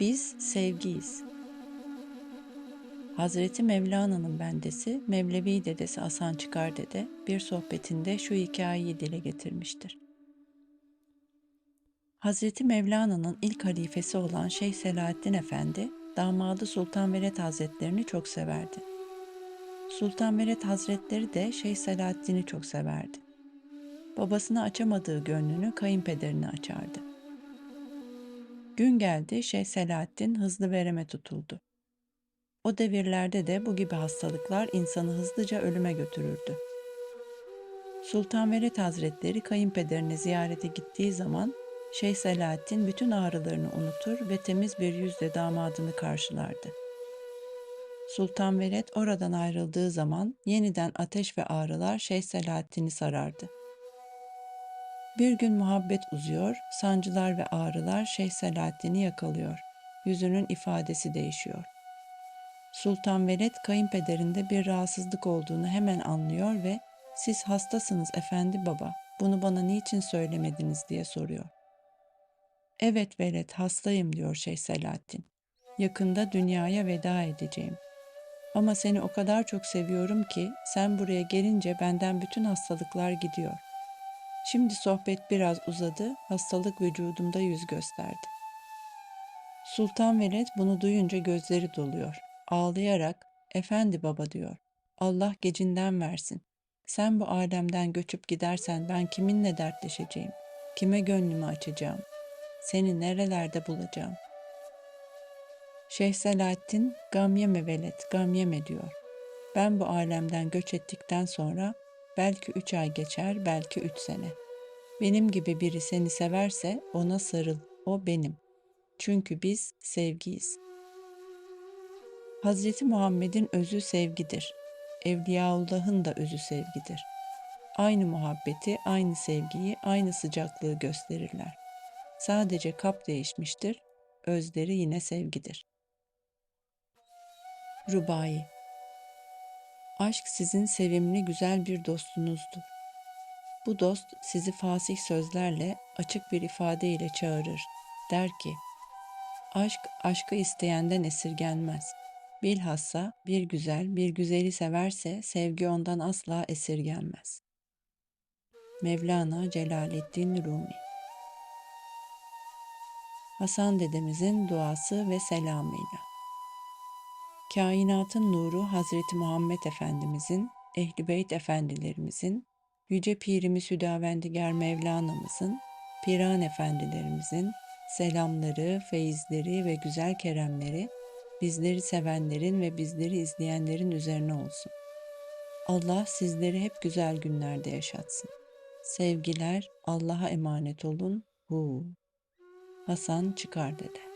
Biz sevgiyiz. Hazreti Mevlana'nın bendesi Mevlevi dedesi Hasan Çıkar dede bir sohbetinde şu hikayeyi dile getirmiştir. Hazreti Mevlana'nın ilk halifesi olan Şeyh Selahaddin Efendi, damadı Sultan Veled Hazretlerini çok severdi. Sultan Veled Hazretleri de Şeyh Selahaddin'i çok severdi. Babasına açamadığı gönlünü kayınpederine açardı. Gün geldi Şeyh Selahaddin hızlı vereme tutuldu. O devirlerde de bu gibi hastalıklar insanı hızlıca ölüme götürürdü. Sultan Veled Hazretleri kayınpederini ziyarete gittiği zaman Şeyh Selahaddin bütün ağrılarını unutur ve temiz bir yüzle damadını karşılardı. Sultan Veled oradan ayrıldığı zaman yeniden ateş ve ağrılar Şeyh Selahaddin'i sarardı. Bir gün muhabbet uzuyor, sancılar ve ağrılar Şeyh Selahaddin'i yakalıyor. Yüzünün ifadesi değişiyor. Sultan Veled kayınpederinde bir rahatsızlık olduğunu hemen anlıyor ve siz hastasınız efendi baba, bunu bana niçin söylemediniz diye soruyor. Evet Veled hastayım diyor Şeyh Selahaddin. Yakında dünyaya veda edeceğim. Ama seni o kadar çok seviyorum ki sen buraya gelince benden bütün hastalıklar gidiyor. Şimdi sohbet biraz uzadı, hastalık vücudumda yüz gösterdi. Sultan Veled bunu duyunca gözleri doluyor. Ağlayarak, efendi baba diyor. Allah gecinden versin. Sen bu alemden göçüp gidersen ben kiminle dertleşeceğim? Kime gönlümü açacağım? Seni nerelerde bulacağım? Şeyh Selahattin, gam yeme velet, gam yeme diyor. Ben bu alemden göç ettikten sonra belki üç ay geçer, belki üç sene. Benim gibi biri seni severse ona sarıl, o benim. Çünkü biz sevgiyiz. Hazreti Muhammed'in özü sevgidir. Evliyaullah'ın da özü sevgidir. Aynı muhabbeti, aynı sevgiyi, aynı sıcaklığı gösterirler. Sadece kap değişmiştir, özleri yine sevgidir. Rubai Aşk sizin sevimli güzel bir dostunuzdur. Bu dost sizi fasih sözlerle, açık bir ifadeyle çağırır. Der ki, aşk aşkı isteyenden esirgenmez. Bilhassa bir güzel bir güzeli severse sevgi ondan asla esirgenmez. Mevlana Celaleddin Rumi Hasan dedemizin duası ve selamıyla. Kainatın nuru Hazreti Muhammed Efendimizin, Ehli Beyt Efendilerimizin, Yüce Pirimiz Hüdavendigar Mevlana'mızın, Piran Efendilerimizin selamları, feyizleri ve güzel keremleri bizleri sevenlerin ve bizleri izleyenlerin üzerine olsun. Allah sizleri hep güzel günlerde yaşatsın. Sevgiler, Allah'a emanet olun. Hu. Hasan Çıkar Dede